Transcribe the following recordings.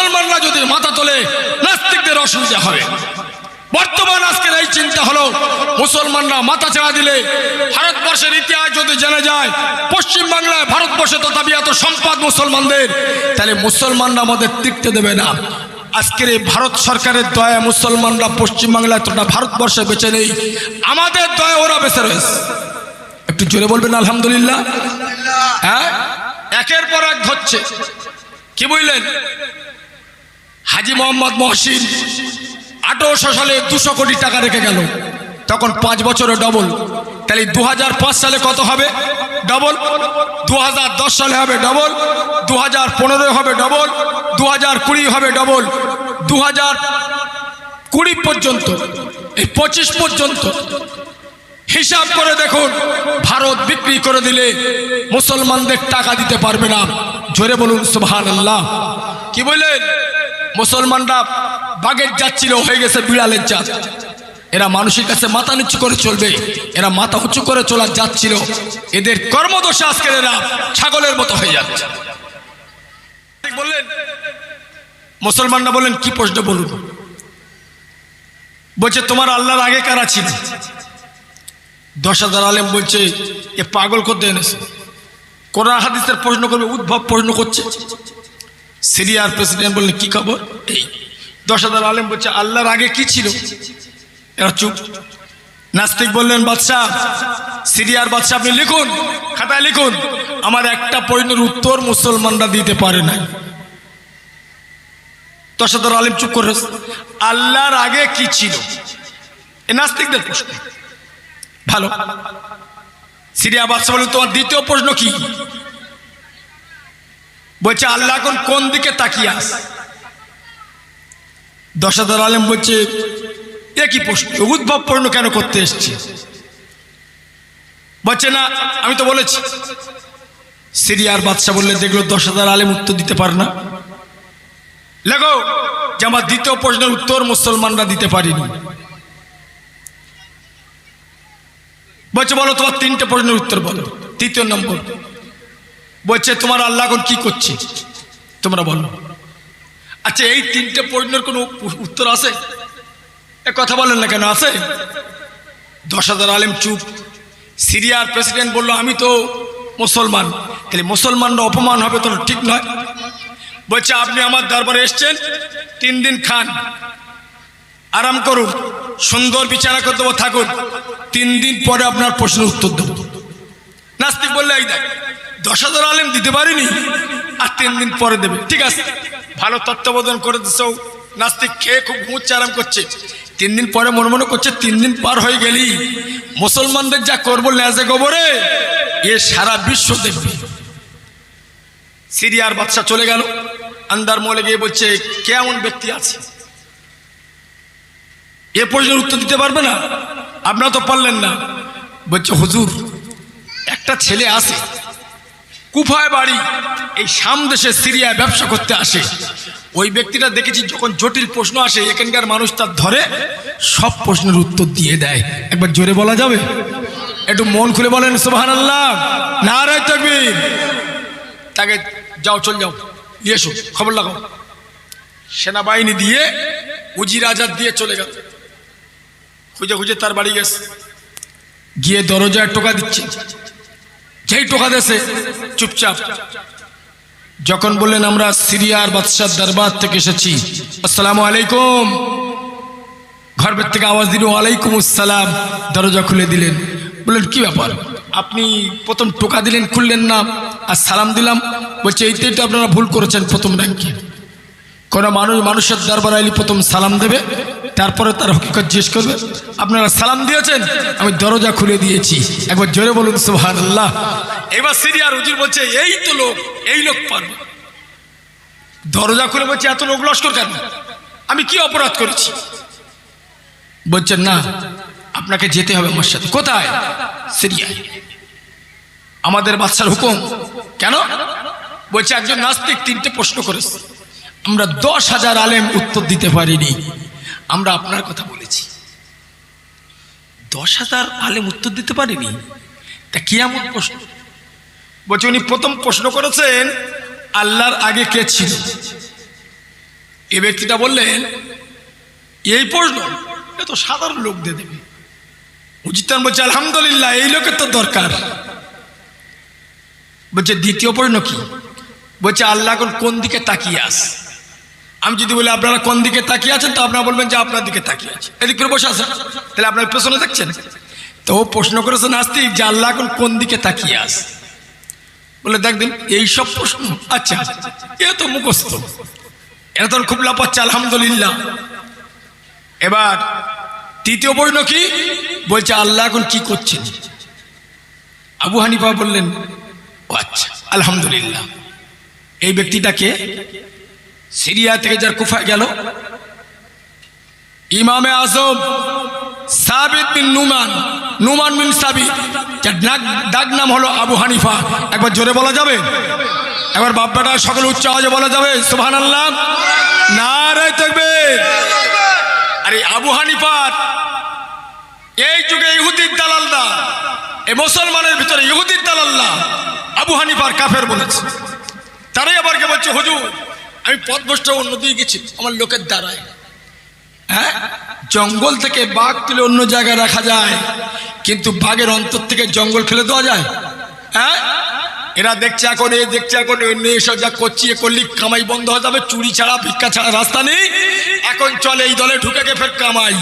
মুসলমানরা যদি মাথা তোলে নাস্তিকদের অসুবিধা হবে। বর্তমান আজকের এই চিন্তা হলো মুসলমানরা মাথা ছেড়া দিলে ভারতবর্ষের ইতিহাস যদি জেনে যায় পশ্চিম বাংলায় ভারতবর্ষে তথাপি এত সম্পদ মুসলমানদের তাহলে মুসলমানরা আমাদের টিকতে দেবে না। আজকের এই ভারত সরকারের দয়া মুসলমানরা পশ্চিম বাংলায় তোটা ভারতবর্ষে বেঁচে নেই। আমাদের দয়া ওরা বেঁচে রয়েছে। একটু জোরে বলবেন আলহামদুলিল্লাহ? হ্যাঁ? একের পর এক হচ্ছে। কি বুঝলেন হাজি মোহাম্মদ মহসিন আঠারোশো সালে দুশো কোটি টাকা রেখে গেল। তখন পাঁচ বছরে ডবল তাহলে দু হাজার পাঁচ সালে কত হবে? ডবল দু হাজার দশ সালে হবে ডবল দু হাজার হবে ডবল দু হাজার কুড়ি হবে ডবল দু হাজার কুড়ি পর্যন্ত। এই পঁচিশ পর্যন্ত। হিসাব করে দেখুন, ভারত বিক্রি করে দিলে মুসলমানদের টাকা দিতে পারবে না। জোরে বলুন সুবহান আল্লাহ কি বললেন? মুসলমানরা বাগের যাচ্ছিল হয়ে গেছে বিড়ালের জাত। এরা মানুষের কাছে মাথা নিচু করে চলবে। এরা মাথা উঁচু করে চলা যাচ্ছিল এদের কর্মদশা আজকের এরা ছাগলের মতো হয়ে যাচ্ছে। বললেন, মুসলমানরা বললেন, কি প্রশ্ন বলুন? বলছে, তোমার আল্লাহর আগে কারা ছিল? দশ হাজার আলেম বলছে, এ পাগল করতে এনেছে। কোরআন হাদিসের প্রশ্ন করবে, উদ্ভব প্রশ্ন করছে। সিরিয়ার প্রেসিডেন্ট বললেন, কি খবর? এই দশ হাজার আলেম বলছে, আল্লাহর আগে কি ছিল? এরা চুপ। নাস্তিক বললেন, বাদশাহ, সিরিয়ার বাদশাহ, আপনি লিখুন, খাতায় লিখুন। আমার একটা প্রশ্নের উত্তর মুসলমানরা দিতে পারে না দশ হাজার আলেম চুপ করে আল্লাহর আগে কি ছিল? এ নাস্তিকদের প্রশ্ন। ভালো। সিরিয়া বাদশাহ বলে তোমার দ্বিতীয় প্রশ্ন কি? বলছে, আল্লাহ এখন কোন দিকে তাকিয়ে আস দশ হাজার আলেম বলছে একই প্রশ্ন? উদ্ভব প্রশ্ন কেন করতে এসছে? বলছে, না, আমি তো বলেছি। সিরিয়ার বাদশাহ বললে, দেখল দশ হাজার আলেম উত্তর দিতে পারে না। লেগো, যে আমার দ্বিতীয় প্রশ্নের উত্তর মুসলমানরা দিতে পারিনি। বলছে, বলো তোমার তিনটে প্রশ্নের উত্তর বলো। তৃতীয় নম্বর বলছে, তোমার আল্লাহ এখন কি করছে? তোমরা বলো। আচ্ছা এই তিনটে প্রশ্নের কোনো উত্তর আছে? এ কথা বলেন না কেন, আছে? দশ হাজার আলেম চুপ। সিরিয়ার প্রেসিডেন্ট বলল, আমি তো মুসলমান। তাহলে মুসলমানরা অপমান হবে তো ঠিক নয়। বলছে, আপনি আমার দরবারে এসছেন, তিন দিন খান। আরাম করুন, সুন্দর বিচারা করে দেবো, থাকুন। তিন দিন পরে আপনার প্রশ্নের উত্তর দেবো। নাস্তিক বললে, এই দেখ দশ হাজার আলেম দিতে পারিনি, আর তিন দিন পরে দেবে। ঠিক আছে? ভালো তত্ত্বাবধান করে দিচ্ছ নাস্তিক খেয়ে খুব ঘুমোচ্ছে, আরাম করছে। তিন দিন পরে মনে মনে করছে, তিন দিন পার হয়ে গেলি। মুসলমানদের যা করব লেজে গোবরে, এ সারা বিশ্ব দেখবে। সিরিয়ার বাচ্চা চলে গেল। আন্দার মলে গিয়ে বলছে কেমন ব্যক্তি আছে? এ প্রশ্নের উত্তর দিতে পারবে না? আপনারা তো পারলেন না। বলছে, হুজুর, একটা ছেলে আসে কুফায় বাড়ি, এই সামদেশে সিরিয়ায় ব্যবসা করতে আসে। ওই ব্যক্তিটা দেখেছি যখন জটিল প্রশ্ন আসে, এখানকার মানুষ তার ধরে, সব প্রশ্নের উত্তর দিয়ে দেয়। একবার জোরে বলা যাবে? একটু মন খুলে বলেন সুবাহান আল্লাহ না রায় তাকে যাও, চল যাও। নিয়ে এসো, খবর লাগাও। সেনাবাহিনী দিয়ে, উজির আজাদ দিয়ে চলে গেল। খুঁজে খুঁজে তার বাড়ি গেছে। গিয়ে দরজায় টোকা দিচ্ছে। যেই টোকা দেশে চুপচাপ। যখন বললেন, আমরা সিরিয়ার বাদশাহ দরবার থেকে এসেছি। আসসালাম আলাইকুম। ঘর থেকে আওয়াজ দিল, ওয়ালাইকুম আসসালাম। দরজা খুলে দিলেন। বললেন, কি ব্যাপার? আপনি প্রথম টোকা দিলেন, খুললেন না। আর সালাম দিলাম। বলছে, এইটাই তো আপনারা ভুল করেছেন প্রথম র্যাঙ্কে। কোনো মানুষ মানুষের দরবার আইলি প্রথম সালাম দেবে, তারপরে তার হকিকত জিজ্ঞেস করবে, আপনারা সালাম দিয়েছেন? আমি দরজা খুলে দিয়েছি। একবার জোরে বলুন সুহান আল্লাহ এবার সিরিয়ার উজির বলছে, এই তো লোক, এই লোক পারবে দরজা খুলে বলছে, এত লোক লস্কর কেন? আমি কি অপরাধ করেছি? বলছেন না, আপনাকে যেতে হবে আমার সাথে। কোথায়? সিরিয়ায়। আমাদের বাচ্চার হুকুম। কেন? বলছে, একজন নাস্তিক তিনটে প্রশ্ন করেছে। আমরা দশ হাজার আলেম উত্তর দিতে পারিনি। আমরা আপনার কথা বলেছি। দশ হাজার আলেম উত্তর দিতে পারিনি? তা কি এমন প্রশ্ন। বলছে উনি প্রথম প্রশ্ন করেছেন, আল্লাহর আগে কে ছিল? এ ব্যক্তিটা বললেন, এই প্রশ্ন এ তো সাধারণ লোক দিয়ে দেবে উচিতান বলছে, আলহামদুলিল্লাহ, এই লোকের তো দরকার। বলছে, দ্বিতীয় প্রশ্ন কি? বলছে, আল্লাহ কোন দিকে তাকিয়ে আস আমি যদি বলি, আপনারা কোন দিকে তাকিয়ে আছেন? তো আপনারা বলবেন যে, আপনার দিকে তাকিয়ে আছে। এদিক করে বসে আছেন। তাহলে আপনার পেছনে দেখছেন? তো ও প্রশ্ন করেছে নাস্তিক, যে আল্লাহ এখন কোন দিকে তাকিয়ে আস বলে দেখবেন এইসব প্রশ্ন আচ্ছা এ তো মুখস্থ। এরা তখন খুব লাপাচ্ছে, আলহামদুলিল্লাহ। এবার তৃতীয় প্রশ্ন কি? বলছে, আল্লাহ এখন কি করছেন? আবু হানিফা বললেন, ও আচ্ছা আলহামদুলিল্লাহ। এই ব্যক্তিটাকে সিরিয়া থেকে যার কুফায় গেল। ইমামে আজম, সাবিত বিন নুমান নুমান বিন সাবিত, যার ডাক ডাক নাম হলো আবু হানিফা। একবার জোরে বলা যাবে? একবার বাপ্পাটা সকল উচ্চ আওয়াজে বলা যাবে সুবহান আল্লাহ না রায় থাকবে আরে আবু হানিফার এই যুগে ইহুদির দালালদা এই মুসলমানের ভিতরে ইহুদির দালাল্লা আবু হানিফার কাফের বলেছে। তারাই আবার কে বলছে, হুজুর আমি পথভ্রষ্ট অন্যদিকে গেছি, আমার লোকের দ্বারায়। হ্যাঁ? জঙ্গল থেকে বাঘ তুলে অন্য জায়গায় রাখা যায়, কিন্তু বাঘের অন্তর থেকে জঙ্গল ফেলে দেওয়া যায়। হ্যাঁ? এরা দেখছে এখন, এ দেখছে এখন অন্য এসব যা করছি, এ করলি কামাই বন্ধ হয়ে যাবে, চুরি ছাড়া, ভিক্ষা ছাড়া রাস্তা নেই। এখন চলে, এই দলে ঢুকে গে ফের কামাই।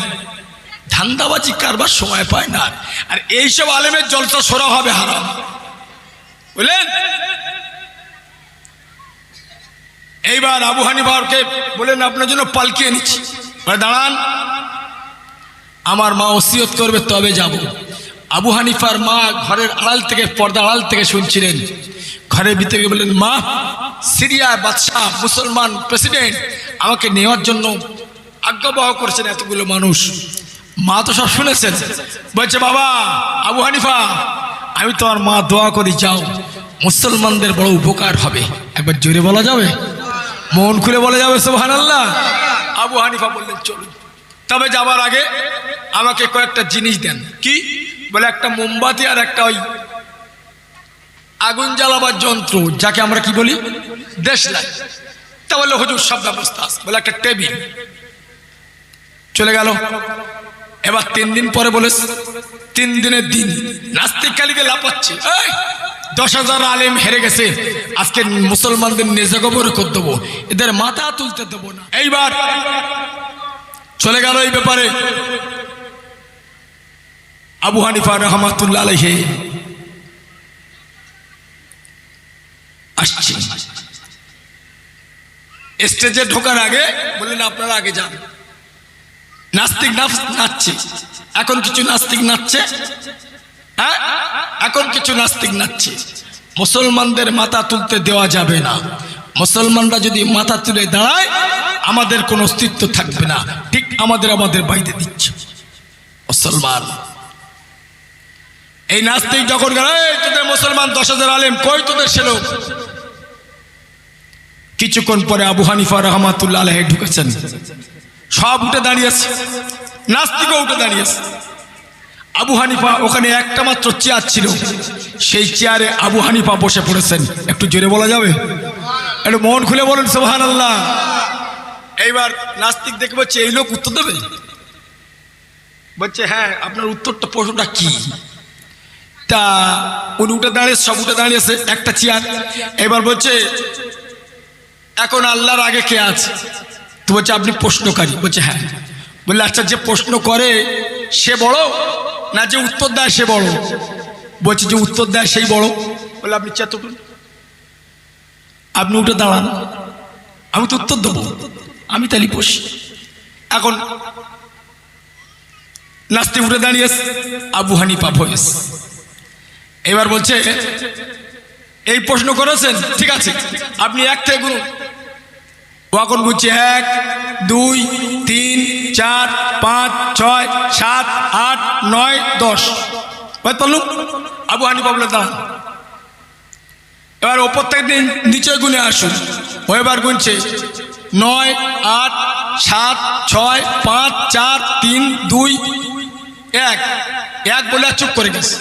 ধান্দাবাজি কারবার সময় পায় না। আর এইসব আলেমের জলসা সরা হবে হারাম। বুঝলেন? এইবার আবু হানিফারকে বলেন আপনার জন্য পালকি এনেছি বলে, দাঁড়ান আমার মা ওসিয়ত করবে তবে যাব। আবু হানিফার মা ঘরের আড়াল থেকে পর্দা আড়াল থেকে শুনছিলেন। ঘরের ভিতরে বললেন মা সিরিয়া বাদশাহ মুসলমান প্রেসিডেন্ট আমাকে নেওয়ার জন্য আজ্ঞাবহ করছেন এতগুলো মানুষ। মা তো সব শুনেছেন। বলছে বাবা আবু হানিফা আমি তোমার মা দোয়া করি যাও। মুসলমানদের বড় উপকার হবে। একবার জোরে বলা যাবে? মন খুলে বলা যাবে সোহান আল্লাহ আবু হানিফা বললেন, চলুন। তবে যাবার আগে আমাকে কয়েকটা জিনিস দেন। কি? বলে একটা মোমবাতি আর একটা ওই আগুন জ্বালাবার যন্ত্র, যাকে আমরা কি বলি? দেশ দেশলাই তা বললে হুজুর, সব ব্যবস্থা আছে। বলে, একটা টেবিল। চলে গেল। এবার তিন দিন পরে বলে তিন দিনের দিন নাস্তিক কালীকে লাপাচ্ছে দশ হাজার আলেম হেরে গেছে। আজকে মুসলমানদের নিজে গোবর করে দেবো। এদের মাথা তুলতে দেবো না। এইবার চলে গেল এই ব্যাপারে। আবু হানিফা রহমাতুল্লাহ আলহে আসছে। স্টেজে ঢোকার আগে বললেন, আপনারা আগে যান। নাস্তিক নাচ- নাচছে। এখন কিছু নাস্তিক নাচছে। এখন কিছু নাস্তিক নাচছে। মুসলমানদের মাথা তুলতে দেওয়া যাবে না। মুসলমানরা যদি মাথা তুলে দাঁড়ায়, আমাদের কোনো অস্তিত্ব থাকবে না। ঠিক আমাদের আমাদের বাইরে দিচ্ছে। মুসলমান। এই নাস্তিক যখন তোদের মুসলমান দশ হাজার আলেম, কই তোদের লোক? কিছুক্ষণ পরে আবু হানিফা রহমাতুল্লাহ ঢুকেছেন। সব উঠে দাঁড়িয়েছে নাস্তিকও উঠে দাঁড়িয়েছে আবু হানিফা ওখানে একটা মাত্র চেয়ার ছিল। সেই চেয়ারে আবু হানিফা বসে পড়েছেন। একটু জোরে বলা যাবে? একটু মন খুলে বলেন সোহান আল্লাহ এইবার নাস্তিক দেখে বলছে, এই লোক উত্তর দেবে? বলছে হ্যাঁ আপনার উত্তরটা প্রশ্নটা কি? তা উনি উঠে দাঁড়িয়ে, সব উঠে দাঁড়িয়েছে, একটা চেয়ার। এবার বলছে, এখন আল্লাহর আগে কে আছে? তো বলছে, আপনি প্রশ্নকারী। বলছে হ্যাঁ। বললে আচ্ছা যে প্রশ্ন করে, সে বড়? না যে উত্তর দেয় সে বড়। বলছে যে উত্তর দেয় সেই বড়। বলে, আপনি চেত আপনি উঠে দাঁড়ান। আমি তো উত্তর দেবো। আমি তাহলে বসি। এখন নাস্তি উঠে দাঁড়িয়েছে আবু হানিফা ভয়েস। এবার বলছে, এই প্রশ্ন করেছেন? ঠিক আছে। আপনি এক থেকে ও এখন বুঝছে, এক, দুই, তিন, চার, পাঁচ, ছয়, সাত, আট নয়, দশ। পারলুম আবু হানি পাবলেন দাঁড়ান। এবার ওপর থেকে নিচে গুনে আসুন। এবার গুনছে। নয়, আট, সাত, ছয়, পাঁচ, চার, তিন, দুই, এক। এক বলে চুপ করে গেছে।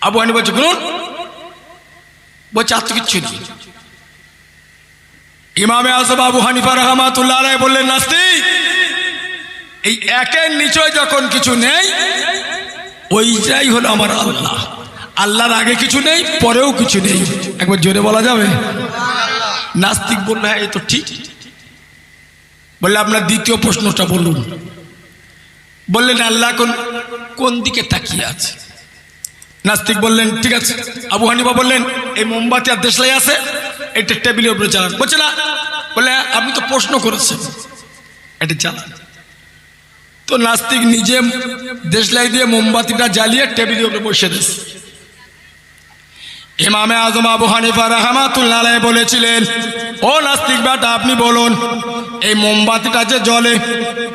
আবু হানি বলছে, গুনুন। বলছে, আর তো কিচ্ছু নেই। ইমামে আজম আবু হানিফা রহমাতুল্লাহ বললেন, নাস্তিক এই একের নিচে যখন কিছু নেই, ওইটাই হলো আমার আল্লাহ। আল্লাহর আগে কিছু নেই, পরেও কিছু নেই। একবার জোরে বলা যাবে? নাস্তিক বলল হ্যাঁ এই তো ঠিক। বললে, আপনার দ্বিতীয় প্রশ্নটা বলুন। বললেন, আল্লাহ কোন কোন দিকে তাকিয়ে আছে? নাস্তিক বললেন, ঠিক আছে। আবু হানিবা বললেন, এই মোমবাতি আর দেশলাই আছে, এটা টেবিলের উপরে চালান বলছে, না। বলে আপনি তো প্রশ্ন করেছেন। এটা চালান তো নাস্তিক নিজে দেশলাই দিয়ে মোমবাতিটা জ্বালিয়ে টেবিলের উপরে বসে দিস ইমামে আজম আবু হানিফা রহমাতুল্লাহ বলেছিলেন, ও নাস্তিক বেটা, আপনি বলুন, এই মোমবাতিটা যে জলে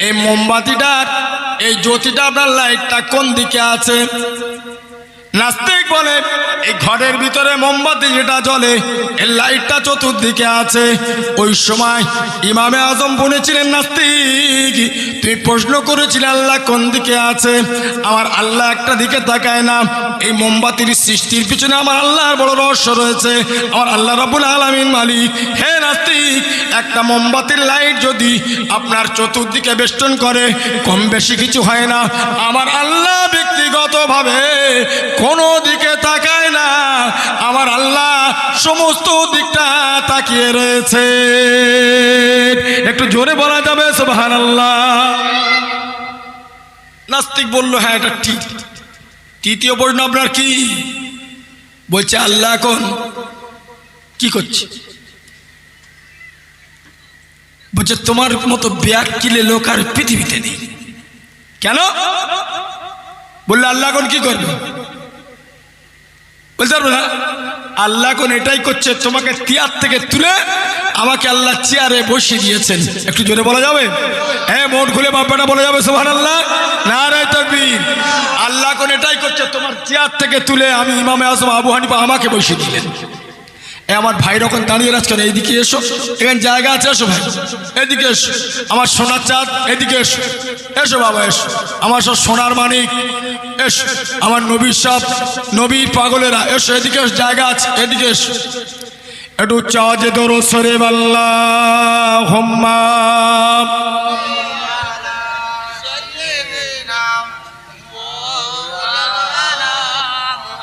এই মোমবাতিটার, এই জ্যোতিটা আপনার লাইটটা কোন দিকে আছে? নাস্তিক বলে, এই ঘরের ভিতরে মোমবাতি যেটা জ্বলে এর লাইটটা চতুর্দিকে আছে। ওই সময় ইমামে আজম বলেছিলেন, নাস্তিক তুই প্রশ্ন করেছিলে আল্লাহ কোন দিকে আছে? আমার আল্লাহ একটা দিকে তাকায় না। এই মোমবাতির সৃষ্টির পিছনে আমার আল্লাহর বড় রহস্য রয়েছে। আমার আল্লাহ রবুল আলমিন মালিক। হে নাস্তিক, একটা মোমবাতির লাইট যদি আপনার চতুর্দিকে বেষ্টন করে, কম বেশি কিছু হয় না। আমার আল্লাহ ব্যক্তিগতভাবে কোনো দিকে তাকায় না। আমার আল্লাহ সমস্ত দিকটা তাকিয়ে রয়েছে। একটু জোরে বলা যাবে? সোহান আল্লাহ নাস্তিক বলল হ্যাঁ এটা ঠিক। তৃতীয় প্রশ্ন, আপনার কি? বলছে, আল্লাহ এখন কি করছে? বলছে, তোমার মতো ব্যাগ কিলে লোক আর পৃথিবীতে নেই। কেন? বললে, আল্লাহ এখন কি করবে? পারবে না আল্লাহ কোন এটাই করছে, তোমাকে তিয়ার থেকে তুলে আমাকে আল্লাহ চেয়ারে বসিয়ে দিয়েছেন। একটু জোরে বলা যাবে? হ্যাঁ মোট খুলে বাপ্পাটা বলা যাবে সোহান আল্লাহ না রে আল্লাহ এখন এটাই করছে, তোমার চেয়ার থেকে তুলে আমি ইমামে আসম আবু হানিফা আমাকে বসিয়ে দিলেন। এ আমার ভাই যখন দাঁড়িয়ে রাখছেন এইদিকে এসো। এখানে জায়গা আছে, এসো ভাই। এদিকে এসো। আমার সোনার চাঁদ এদিকে এসো। এসো বাবা, এসো। আমার সব সোনার মানিক, এসো। আমার নবীর সব নবীর পাগলেরা, এসো। এদিকে এসো, জায়গা আছে এদিকে এসো। একটু যে দরো সরে বাল্লা হোম্মা